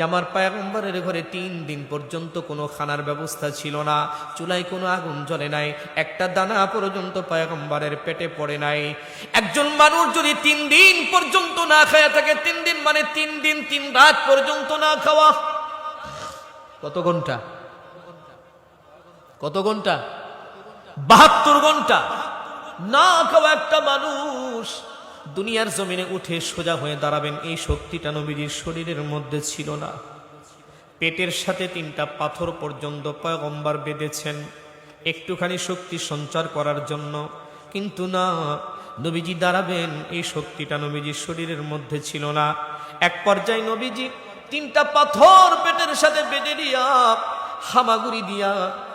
যে আমার পায়গম্বরের ঘরে তিন দিন পর্যন্ত কোনো খানার ব্যবস্থা ছিল না। চুলায় কোনো আগুন জ্বলে নাই। একটা দানা পর্যন্ত পায়গম্বরের পেটে পড়ে নাই। একজন মানুষ যদি তিন দিন পর্যন্ত না খায় থাকে, তিন দিন মানে তিন দিন, তিন রাত পর্যন্ত না খাওয়া। কত ঘণ্টা? কত ঘণ্টা? বাহাত্তর ঘণ্টা। না খাওয়া একটা মানুষ দুনিয়ার জমিনে উঠে সোজা হয়ে দাঁড়াবেন, এই শক্তিটা নবীজির শরীরের মধ্যে ছিল না। পেটের সাথে তিনটা পাথর পর্যন্ত পয়গম্বর বেঁধেছেন, একটুখানি শক্তি সঞ্চার করার জন্য। কিন্তু না, নবীজি দাঁড়াবেন, এই শক্তিটা নবীজির শরীরের মধ্যে ছিল না। এক পর্যায়ে নবীজি তিনটা পাথর পেটের সাথে বেঁধে দিয়া হামাগুড়ি দিয়া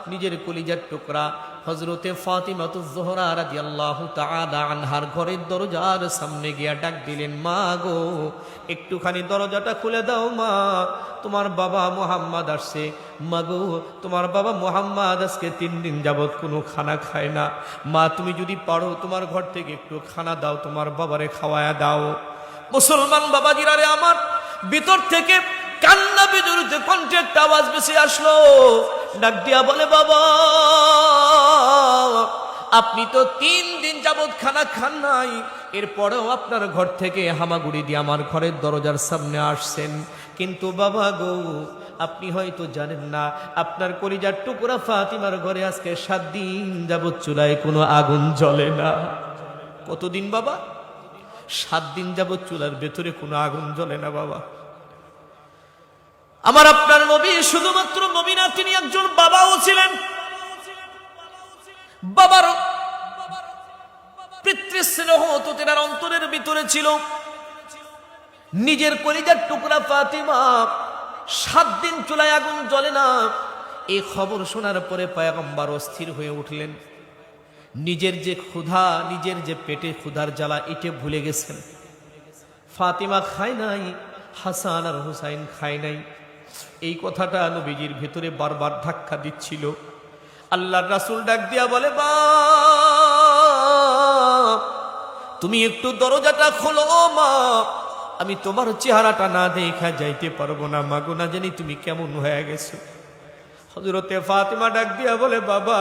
নিজের কলিজার টুকরা হজরতে ফাতিমাতু জোহরা রাদিয়াল্লাহু তাআলা আনহার ঘরের দরজার সামনে গিয়া ডাক দিলেন, মা গো, একটুখানি দরজাটা খুলে দাও মা, তোমার বাবা মোহাম্মদ আসছে। মা গো, তোমার বাবা মোহাম্মদ আজকে তিন দিন যাবৎ কোনো খানা খায় না। মা, তুমি যদি পারো তোমার ঘর থেকে একটু খানা দাও, তোমার বাবারে খাওয়ায়া দাও। মুসলমান বাবাজিরা রে আমার, ভিতর থেকে কান্না বিজুরিতে কণ্ঠে একটা আওয়াজ বেশি আসলো। ডাক দিয়া বলে, বাবা আপনি তো তিন দিন যাবৎ খানা খান নাই। এরপরেও আপনার ঘর থেকে হামাগুড়ি দিয়ে আমার ঘরের দরজার সামনে আসছেন। কিন্তু বাবা গো, আপনি হয়তো জানেন না, আপনার কলিজার টুকরা ফাতিমার ঘরে আজকে সাত দিন যাবৎ চুলায় কোনো আগুন জ্বলে না। কতদিন বাবা? সাত দিন যাবৎ চুলার ভেতরে কোনো আগুন জ্বলে না বাবা। আমার আপনার নবী শুধুমাত্র নবী না তিনি একজন বাবাও ছিলেন। বাবার পিতৃস্নেহ তো তেনার অন্তরের ভিতরে ছিল। নিজের কলিজার টুকরা ফাতিমা সাত দিন চুলায় আগুন জ্বলে না। এই খবর শোনার পরে পায়গম্বার অস্থির হয়ে উঠলেন। নিজের যে ক্ষুধা, নিজের যে পেটে ক্ষুধার জ্বালা, এটে ভুলে গেছেন। ফাতিমা খায় নাই, হাসান আর হুসাইন খায় নাই। এই কথাটা নবীজির ভেতরে বারবার ধাক্কা দিচ্ছিল। আল্লাহর রাসুল ডাক দিয়া বলে বা তুমি একটু দরজাটা খোলো মা। আমি তোমার চেহারাটা না দেখা যাইতে পারব না মাগো না জানি তুমি কেমন হয়ে গেছো। হজরতে ফাতিমা ডাক দিয়া বলে, বাবা,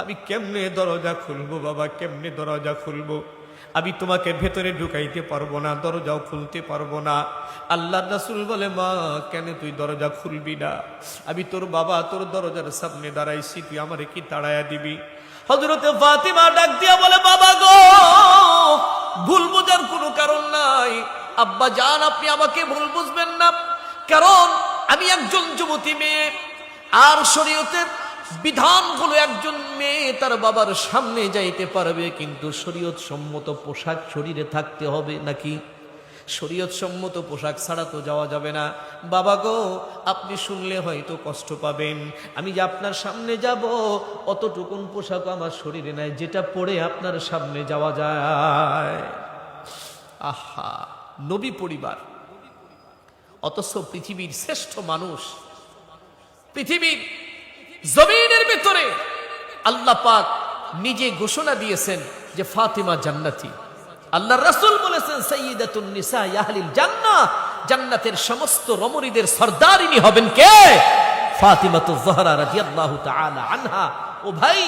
আমি কেমনে দরজা খুলবো, বাবা, কেমনে দরজা খুলবো? আমি তোমাকে ভেতরে ঢুকাইতে পারব না, দরজাও খুলতে পারব না। আল্লাহ রাসুল বলে, মা, কেন তুই দরজা খুলবি না? আমি তোর বাবা, তোর দরজার সামনে দাঁড়াইছি, তুই আমারে কি তাড়াইয়া দিবি? হজরতে ফাতিমা ডাক দিয়া বলে, বাবা গো, ভুল বোঝার কোনো কারণ নাই। আব্বা যান আপনি আমাকে ভুল বুঝবেন না। কারণ আমি একজন যুবতী মেয়ে, আর শরীয়তের বিধান হলো একজন মেয়ে তার বাবার সামনে যাইতে পারবে, কিন্তু শরীয়ত সম্মত পোশাক শরীরে থাকতে হবে নাকি? শরীয়ত সম্মত পোশাক ছাড়া তো যাওয়া যাবে না। বাবা গো, আপনি শুনলে হয়তো কষ্ট পাবেন। আমি যে আপনার সামনে যাব, অতটুকুন পোশাক আমার শরীরে নাই, যেটা পরে আপনার সামনে যাওয়া যায়। আহা, নবী পরিবার। অথচ পৃথিবীর শ্রেষ্ঠ মানুষ, পৃথিবীর জমিনের ভিতরে আল্লাহ পাক নিজে ঘোষণা দিয়েছেন যে ফাতিমা জান্নাতি। আল্লাহ রাসুল বলেছেন, সাইয়্যিদাতুন নিসা ইয়াহলিল জান্নাহ। জান্নাতের সমস্ত রমণীদের সর্দারিনী হবেন কে? ফাতিমাতু জহরা রাদিয়াল্লাহু তাআলা আনহা। ও ভাই,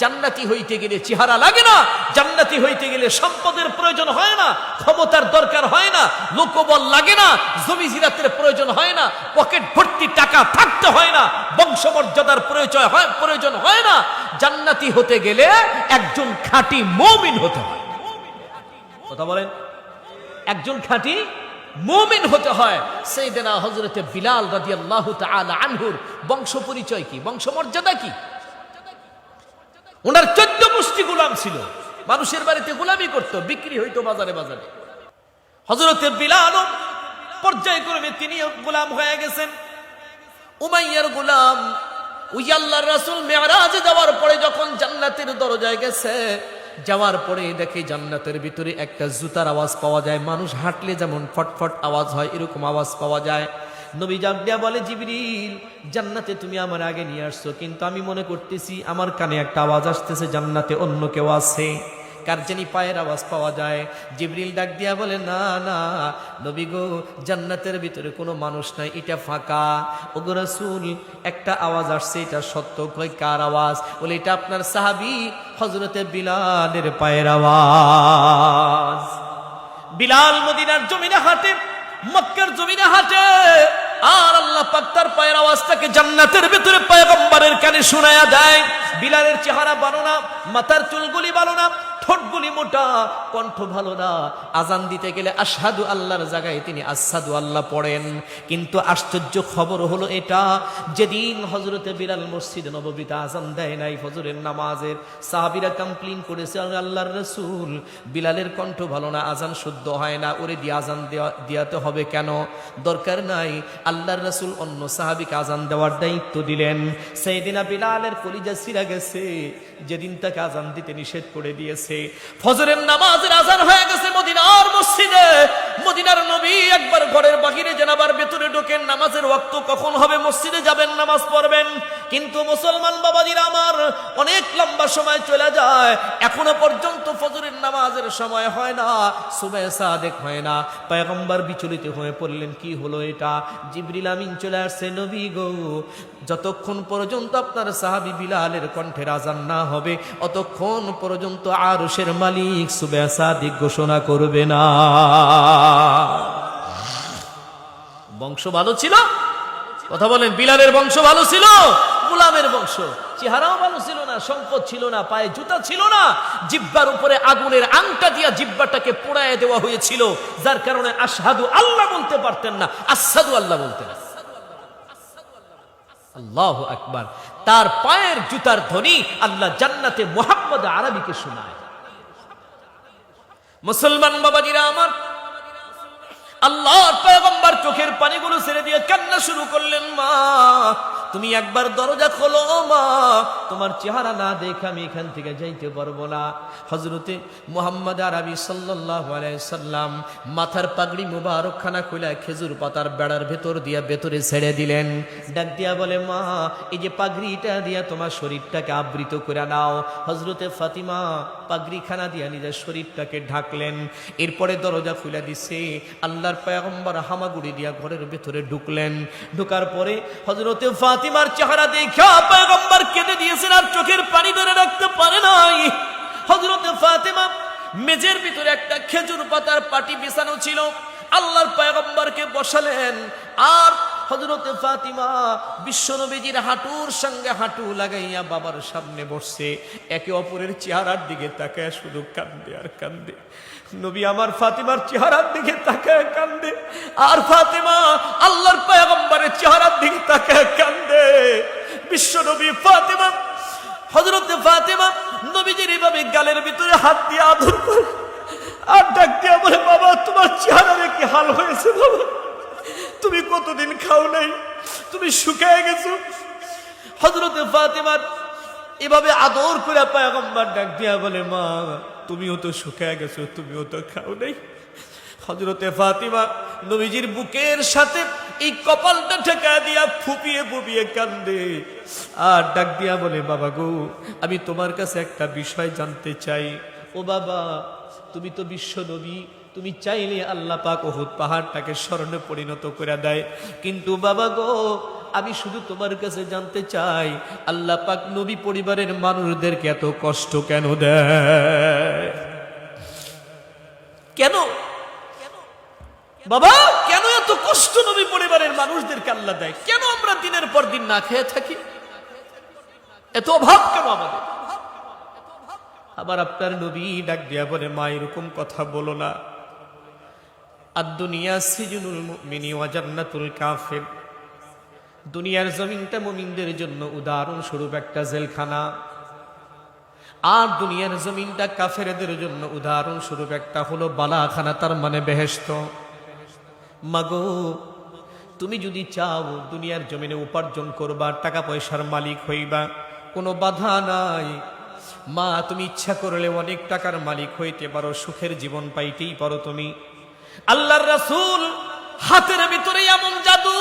জান্নাতি হইতে গেলে চেহারা লাগে না, জান্নাতি হইতে গেলে সম্পদের প্রয়োজন হয় না, ক্ষমতার দরকার হয় না, লোকবল লাগে না, জমি জিরাতের প্রয়োজন হয় না, পকেট ভর্তি টাকা থাকতে হয় না, বংশমর্যাদার প্রয়োজন হয় প্রয়োজন হয় না, জান্নাতি হতে গেলে একজন খাঁটি মমিন হতে হয়। কথা বলেন? একজন খাঁটি মুমিন হতে হয়। সেই দেনা হজরতে বিলাল রাদিয়াল্লাহু তাআলা আনহুর বংশ পরিচয় কি? বংশমর্যাদা কি? ওনার চোদ্দ মুষ্টি গোলাম ছিল। মানুষের বাড়িতে গোলামি করতো, বিক্রি হইতো বাজারে বাজারে। হজরতে বিলাল পর্যায়ক্রমে তিনি গোলাম হয়ে গেছেন। উমাইয়ার গোলাম ওই আল্লাহর রাসূল মেরাজে যাওয়ার পরে যখন জান্নাতের দরজায় গেছে, যাওয়ার পরে দেখে জান্নাতের ভিতরে একটা জুতার আওয়াজ পাওয়া যায়। মানুষ হাঁটলে যেমন ফটফট আওয়াজ হয়, এরকম আওয়াজ পাওয়া যায়। নবী জাবডিয়া বলে, জিবরিল, জান্নাতে তুমি আমার আগে নিয়ে আসছো। কিন্তু আমি মনে করতেছি আমার কানে একটা আওয়াজ আসতেছে, জান্নাতে অন্য কেউ আছে। কার জানি পায়ের আওয়াজ পাওয়া যায়? জিবরিল ডাক দিয়া বলে, না না, নবী গো, জান্নাতের ভিতরে কোনো মানুষ নাই, এটা ফাঁকা। ওগো রাসূল, একটা আওয়াজ আসছে, এটা সত্য। কই কার আওয়াজ? বলে, এটা আপনার সাহাবী হযরতে বিলালের পায়ের আওয়াজ। বিলাল মদিনার জমিনে হাঁটে, মক্কার জমিনে হাঁটে। আর আল্লাহ পাক তার পায়ের আওয়াজটাকে জান্নাতের ভেতরে পয়গম্বরের কানে শোনায়া দেয়। বিলালের চেহারা ভালো না, মাথার চুলগুলি ভালো না ঠোঁটগুলি মোটা, কণ্ঠ ভালো না। আজান দিতে গেলে আসাদু আল্লাহর জায়গায় তিনি আসাদু আল্লাহ পড়েন। কিন্তু আশ্চর্য খবর হলো এটা, যেদিন হজরতে বিলাল মসজিদ নববীতে আজান দেয় নাই ফজরের নামাজের, সাহাবিরা কমপ্লেন করেছে আল্লাহর রসুল, বিলালের কণ্ঠ ভালো না, আজান শুদ্ধ হয় না, ওরে দিয়ে আজান দেওয়া, দিয়াতে হবে কেন? দরকার নাই, আল্লাহর রসুল অন্য সাহাবিকে আজান দেওয়ার দায়িত্ব দিলেন। সেই দিনা বিলালের কলিজা সিরা গেছে। যেদিন তাকে আজান দিতে নিষেধ করে দিয়েছে ফজরের নামাজের আজান হয়ে গেছে মদিনার মসজিদে। মদিনার নবী একবার ঘরের বাহিরে জানাবার ভেতরে ঢোকেন, নামাজের ওয়াক্ত কখন হবে, মসজিদে যাবেন, নামাজ পড়বেন। কিন্তু মুসলমান বাবাজিরা আমার অনেক লম্বা সময় চলে যায়, এখনও পর্যন্ত ফজরের নামাজের সময় হয় না সুবাহ সাদেক হয় না। পয়গম্বর বিচলিত হয়ে পড়লেন, কি হলো এটা? জিবরিল আমিন চলে আসছে, নবী গো, যতক্ষণ পর্যন্ত আপনার সাহাবি বিলালের কণ্ঠের আজান না হবে, অতক্ষণ পর্যন্ত আরশের মালিক সুবাহ সাদিক ঘোষণা করবে না। বংশ ভালো ছিল। কথা বলেন, বিলালের বংশ ভালো ছিল, গুলামের বংশ। চেহারাও ভালো ছিল না, সম্পদ ছিল না, পায়ে জুতা ছিল না। জিব্বার উপরে আগুনের আংটা দিয়া জিব্বাটাকে পোড়ায় দেওয়া হয়েছিল, যার কারণে আসাদু আল্লাহ বলতে পারতেন না আসাদু আল্লাহ বলতেন আল্লাহ আকবার। তার পায়ের জুতার ধ্বনি আল্লাহ জান্নাতে মোহাম্মদ আরবিকে শোনায়। মুসলমান বাবাজিরা আমার পয়গম্বর চোখের পানিগুলো ছেড়ে দিয়ে কান্না শুরু করলেন মা। তুমি একবার দরজা খোলো মা। তোমার চেহারা না দেখে আমি এখান থেকে যাইতে পারব না। হজরতে মোহাম্মদ আরবি সাল্লাহ সাল্লাম মাথার পাগড়ি মুবারক খানা খুলে খেজুর পাতার বেড়ার ভেতর দিয়া ভেতরে ছেড়ে দিলেন। ডাক দিয়া বলে, মা, এই যে পাগড়িটা দিয়া তোমার শরীরটাকে আবৃত করে নাও। হজরতে ফাতিমা পাগড়ি খানা দিয়া নিজের শরীরটাকে ঢাকলেন। এরপরে দরজা খুলে দিছে। আল্লাহর পয়গম্বর হামাগুড়ি দিয়া ঘরের ভেতরে ঢুকলেন। ঢুকার পরে হজরতে ফাতিমার চেহারা দেখা পয়গম্বর কেঁদে দিয়েছেন আর চোখের পানি ধরে রাখতে পারে নাই। হজরতে ফাতিমা মেজের ভিতরে একটা খেজুর পাতার পাটি বিছানো ছিল। আল্লাহর পয়গম্বরকে বসালেন। আর হজরতে ফাতিমা বিশ্বনবীজির হাঁটুর সঙ্গে হাঁটু লাগাইয়া বাবার সামনে বসছে। একে অপরের চেহারার দিকে তাকায় শুধু কান্দে আর কান্দে। নবী আমার ফাতিমার চেহারার দিকে তাকায় কান্দে। আর ফাতিমা আল্লাহর পয়গম্বরের চেহারার দিকে তাকায় কান্দে। বিশ্ব নবী ফাতিমা হজরতে ফাতিমা নবীজির এইভাবে গালের ভিতরে হাত দিয়ে আদর করে, আর ডাক দিয়া বলে, বাবা, তোমার চেহারার কি হাল হয়েছে বাবা? তুমি কতদিন খাও নাই? তুমি শুকায় গেছো? হজরতে ফাতিমার এভাবে আদর করে পায়গম্বার ডাক দিয়া বলে, মা, তুমিও তো শুকায় গেছো, তুমিও তো খাও নাই। হজরতে ফাতিমা নবীজির বুকের সাথে এই কপালটা ঠেকা দিয়া ফুপিয়ে ফুপিয়ে কান্দে আর ডাক দিয়া বলে, বাবা গো, আমি তোমার কাছে একটা বিষয় জানতে চাই। ও বাবা, তুমি তো বিশ্ব নবী, তুমি চাইলে আল্লাহ পাক পাহাড়টাকে স্মরণে পরিণত করে দেয়। কিন্তু বাবা গো আমি শুধু তোমার কাছে জানতে চাই, আল্লাহ পাক নবী পরিবারের মানুষদেরকে এত কষ্ট কেন দেয়? কেন? বাবা, কেন এত কষ্ট নবী পরিবারের মানুষদেরকে আল্লাহ দেয়? কেন আমরা দিনের পর দিন না খেয়ে থাকি? এত অভাব কেন আমাদের? আবার আপনার নবী ডাক দিয়া বলে, মা, এরকম কথা বলো না। আর দুনিয়া সিজনুল মুমিনি ওয়া জান্নাতুল কাফির। দুনিয়ার জমিনটা মুমিনদের জন্য উদাহরণ স্বরূপ একটা জেলখানা। আর দুনিয়ার জমিনটা কাফেরদের জন্য উদাহরণ স্বরূপ একটা হলো বালাখানা, তার মানে বেহেস্ত মাগো, তুমি যদি চাও দুনিয়ার জমিনে উপার্জন করবা টাকা পয়সার মালিক হইবা, কোনো বাধা নাই। মা, তুমি ইচ্ছা করলে অনেক টাকার মালিক হইতে পারো, সুখের জীবন পাইতেই পারো তুমি। আল্লাহর রাসূল হাতের ভিতরে এমন জাদু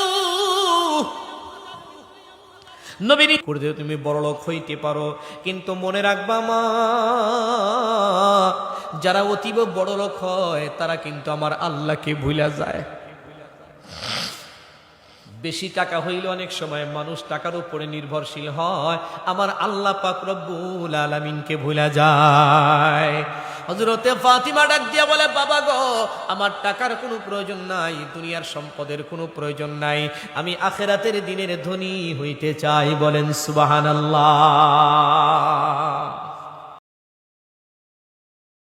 নবীন। করে তুমি বড়লোক হইতে পারো, কিন্তু মনে রাখবা মা, যারা অতীব বড়লোক হয়, তারা কিন্তু আমার আল্লাহকে ভুলা যায়। বেশি টাকা হইলে অনেক সময় মানুষ টাকার উপরে নির্ভরশীল হয়, আমার আল্লাহ পাক রব্বুল আলামিনকে ভুলা যায়। হজরতে ফাতিমা ডাক দিয়া বলে, বাবা গো, আমার টাকার কোনো প্রয়োজন নাই, দুনিয়ার সম্পদের কোনো প্রয়োজন নাই, আমি আখেরাতের দিনের ধনী হইতে চাই। বলেন সুবাহান আল্লাহ